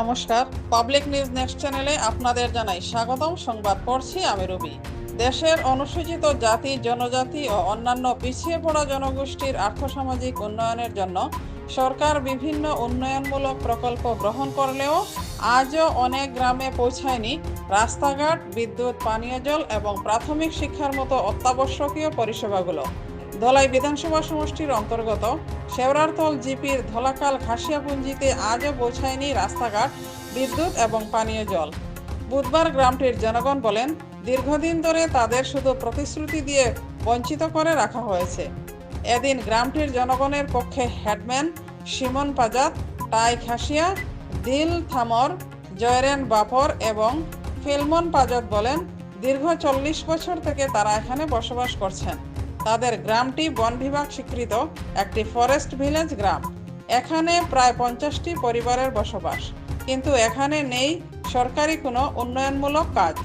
নমস্কার। Public news next চ্যানেলে আপনাদের জানাই স্বাগতম। সংবাদ পড়ছি আমি রবি। দেশের অনুসূচিত জাতি, জনজাতি ও অন্যান্য পিছিয়ে পড়া জনগোষ্ঠীর আর্থসামাজিক উন্নয়নের জন্য সরকার বিভিন্ন উন্নয়নমূলক প্রকল্প গ্রহণ করলেও আজও অনেক গ্রামে পৌঁছায়নি। রাস্তাঘাট, বিদ্যুৎ, পানীয় জল এবং প্রাথমিক শিক্ষার মতো অত্যাবশ্যকীয় পরিষেবাগুলো। ধলাই বিধানসভা সমষ্টির অন্তর্গত শেওরারতল জিপির ধলাকাল ঘাসিয়াপুঞ্জিতে আজও পৌঁছায়নি রাস্তাঘাট, বিদ্যুৎ এবং পানীয় জল। বুধবার গ্রামটির জনগণ বলেন, দীর্ঘদিন ধরে তাদের শুধু প্রতিশ্রুতি দিয়ে বঞ্চিত করে রাখা হয়েছে। এদিন গ্রামটির জনগণের পক্ষে হেডম্যান সিমন পাজাত, টাই খাসিয়া, দিল থামর, জয়রেন বাপর এবং ফিলমন পাজাত বলেন, দীর্ঘ চল্লিশ বছর থেকে তারা এখানে বসবাস করছেন। তাদের গ্রামটি বন বিভাগ স্বীকৃত একটি ফরেস্ট ভিলেজ গ্রাম। এখানে প্রায় পঞ্চাশটি পরিবারের বসবাস। কিন্তু এখানে নেই সরকারি কোনো উন্নয়নমূলক কাজ।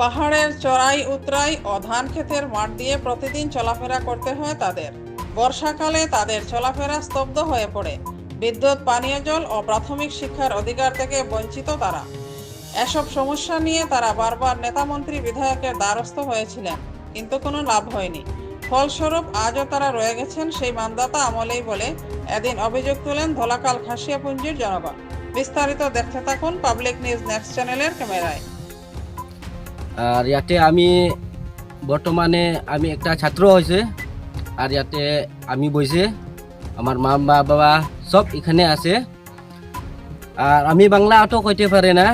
পাহাড়ের চড়াই উতরাই ও ধান ক্ষেতের মাঠ দিয়ে প্রতিদিন চলাফেরা করতে হয় তাদের। বর্ষাকালে তাদের চলাফেরা স্তব্ধ হয়ে পড়ে। বিদ্যুৎ, পানীয় জল ও প্রাথমিক শিক্ষার অধিকার থেকে বঞ্চিত তারা। এসব সমস্যা নিয়ে তারা বারবার নেতামন্ত্রী বিধায়কের দ্বারস্থ হয়েছিলেন, কিন্তু কোনো লাভ হয়নি। ফলস্বরূপ আজও তারা রয়ে গেছেন সেই মানদাতা আমলেই বলে এদিন অভিযোগ তুলেন ধলাকাল খাসিয়াপুঞ্জির জনগণ। বিস্তারিত দেখতে থাকুন পাবলিক নিউজ নেক্সট চ্যানেলের ক্যামেরায়। আর ইয়াতে আমি বর্তমানে আমি একটা ছাত্র হয়েছে আর ইয়াতে আমি বইছে আমার মা বা বাবা সব এখানে আছে। আর আমি বাংলা অত কইতে পারে না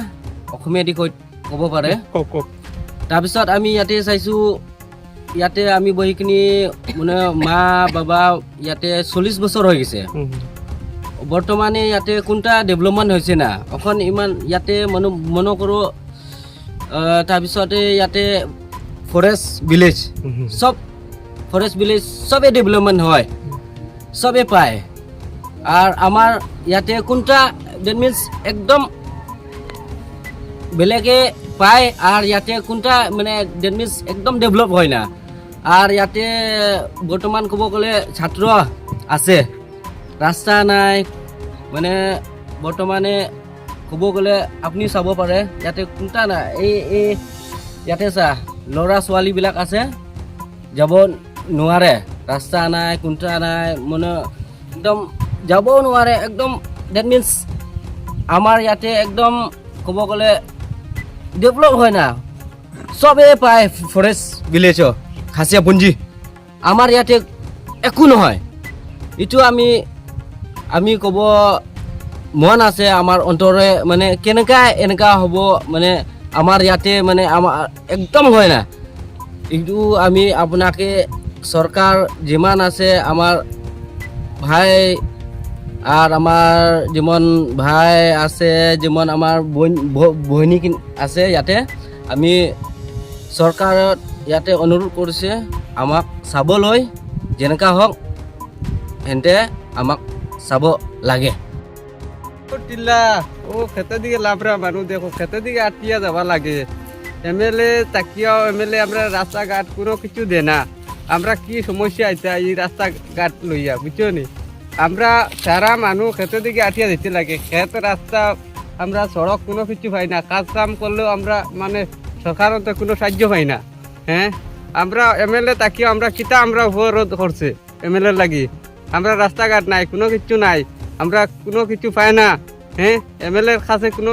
অসমীয়াদি কৈ ক'ব পাৰে। কওক কওক। তাৰপিছত আমি ইয়াতে চাইছোঁ ইয়াতে আমি বহি কিনি মানে মা বাবা ইয়াতে চল্লিছ বছৰ হৈ গৈছে। বৰ্তমানে ইয়াতে কোনটা ডেভেলপমেণ্ট হৈছে না? অকণ ইমান ইয়াতে মনো মনো কৰোঁ। তাৰপিছতে ইয়াতে ফৰেষ্ট ভিলেজ। চব ফৰেষ্ট ভিলেজ চবেই ডেভেলপমেণ্ট হয়। চবেই পায়। আর আমার ইয়াতে কোনটা দ্যাট মিনস একদম বেলেগে পায় আর ইয়াতে কোনটা মানে দ্যাট মিনস একদম ডেভেলপ হয় না। আর ইয়াতে বৰ্তমান ক'ব গ'লে ছাত্ৰ আছে, ৰাস্তা নাই মানে বৰ্তমানে ক'ব গ'লে আপুনি চাব পাৰে, ইয়াতে কোনটা নাই এই এই, ইয়াতে চা, ল'ৰা ছোৱালীবিলাক আছে, যাব নোৱাৰে, ৰাস্তা নাই, কোনটা নাই মানে একদম যাবও নোৱাৰে, একদম ডেট মিনছ আমাৰ ইয়াতে একদম ক'ব গ'লে ডেভেলপ হয় না। চবেই পায় ফৰেষ্ট ভিলেজৰ খাচীয়া পুঞ্জি। আমাৰ ইয়াতে একো নহয়। এইটো আমি আমি ক'ব মন আছে আমাৰ অন্তৰে মানে কেনেকুৱা এনেকুৱা হ'ব মানে আমাৰ ইয়াতে মানে আমাৰ একদম হয় না। এইটো আমি আপোনাকে চৰকাৰ যিমান আছে, আমাৰ ভাই আর আমার যেমন ভাই আছে, যেমন আমার বহিনী আছে ইয়াতে, আমি চৰকাৰত ইয়াতে অনুৰোধ কৰিছে, আমাক চাবলৈ যেনেকুৱা হওক সেনেতে আমাক চাব লাগে। টিল্লা ও খেতের দিকে লাভরা মানুষ দেখো খেতের দিকে আটকিয়া যাবা লাগে। এমএলএ তাকিয়াও এমএলএ আমরা রাস্তাঘাট কোনো কিছু দে না আমরা কি সমস্যা আইতা, এই রাস্তাঘাট লইয়া বুঝছ নি? আমরা সারা মানুষ খেতের দিকে আটিয়া দিতে লাগে। খেত রাস্তা, আমরা সড়ক কোনো কিছু পাই না। কাজ কাম করলেও আমরা মানে সরকারত কোনো সাহায্য পাই না। হ্যাঁ? আমরা এমএলএ তাকিয়াও আমরা কিতা আমরা উপরোধ করছে এমএলএ লাগি। আমরা রাস্তাঘাট নাই, কোনো কিছু নাই। আমরা কোনো কিছু পাই না। হ্যাঁ? এমএলএর কাছে কোনো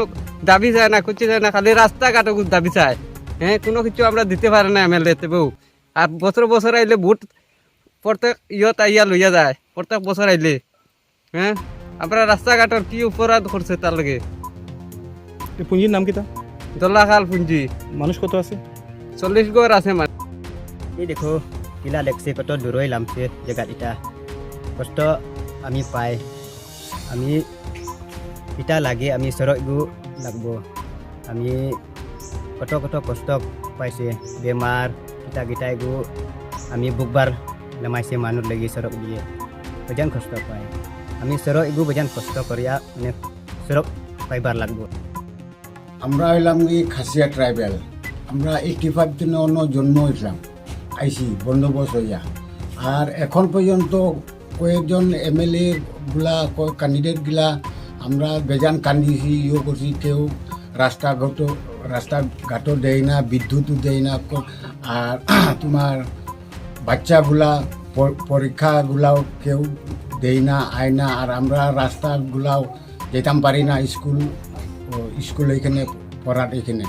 দাবি চায় না, কিছু চায় না, খালি রাস্তাঘাটও দাবি চায়। হ্যাঁ? কোনো কিছু আমরা দিতে পারে না এমএলএ বউ আর বছর বছর আইলে ভোট প্রত্যেক ইয়ত আইয়া লইয়া যায় প্রত্যেক বছর আইলে হ্যাঁ আমরা রাস্তাঘাটর কি অপরাধ করছে তার লগে এই পুঁজির নাম কিতা দোলাখাল পুঞ্জি। মানুষ কত আছে? চল্লিশ গড় আছে মানে এই দেখো কিলা লেগছে কত দূৰৈ লামছে জেগাত ইটা। কষ্ট আমি পাই। আমি ইটা লাগে আমি চৰকগো লাগব। আমি কত কত কষ্ট পাইছে বেমাৰ ইটা গিটাইগো আমি বুকবাৰ নামাইছে মানুহ লাগি চৰক দিয়ে বজান কষ্ট পায় আমি চৰক এগো বজান কষ্ট করিয়া মানে চৰক পাইবার লাগব আমরা হইলাম কি খাসিয়া ট্রাইবেল আমরা এইটি ফাইভ জনে অন্য জন্ম হয়েছিলাম আইসি বন্দোবস্ত হইয়া আর এখন পর্যন্ত কয়েকজন এমএলএ গুলা ক্যান্ডিডেটগুলা আমরা বেজান কান্দিছি ইয়ে করছি কেউ রাস্তাঘাট রাস্তাঘাটও দেয় না বিদ্যুৎও দেয় না আর তোমার বাচ্চাগুলা পরীক্ষাগুলাও কেউ দেয় না, আয় না, আর আমরা রাস্তাগুলাও যেতাম পারি না স্কুল স্কুল এখানে, পড়ার এখানে।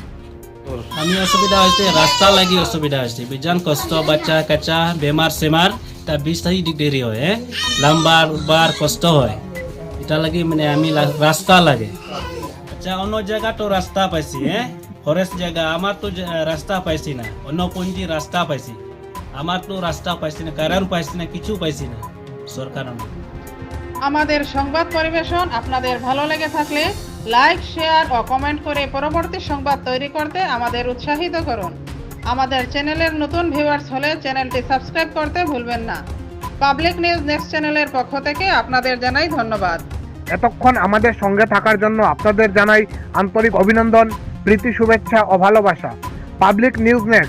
আমি অসুবিধা হয়েছে, রাস্তা লাগি অসুবিধা হয়েছে। বিজান কষ্ট, বাচ্চা কাচ্চা, বেমার সেমার, তা বিশ তারিখ দেরি হয় হ্যাঁ? লাম্বার, উবার কষ্ট হয়। এটা লাগি মানে আমি রাস্তা লাগে। আচ্ছা অন্য জায়গা তো রাস্তা পাইছি হ্যাঁ? ফরেস্ট জায়গা, আমার তো রাস্তা পাইছি না। অন্য পঞ্জি রাস্তা পাইছি? আমার তো রাস্তা পাইছি না কারণ পাইছি না কিছু পাইছি না সরকার আমাদের সংবাদ পরিবেশন আপনাদের ভালো লেগে থাকলে লাইক শেয়ার ও কমেন্ট করে পরবর্তী সংবাদ তৈরি করতে আমাদের উৎসাহিত করুন। আমাদের চ্যানেলের নতুন ভিউয়ার্স হলে চ্যানেলটি সাবস্ক্রাইব করতে ভুলবেন না। পাবলিক নিউজ নেক্সট চ্যানেলের পক্ষ থেকে আপনাদের জানাই ধন্যবাদ। এতক্ষণ আমাদের সঙ্গে থাকার জন্য আপনাদের জানাই আন্তরিক অভিনন্দন প্রীতি শুভেচ্ছা ও ভালোবাসা। Public news net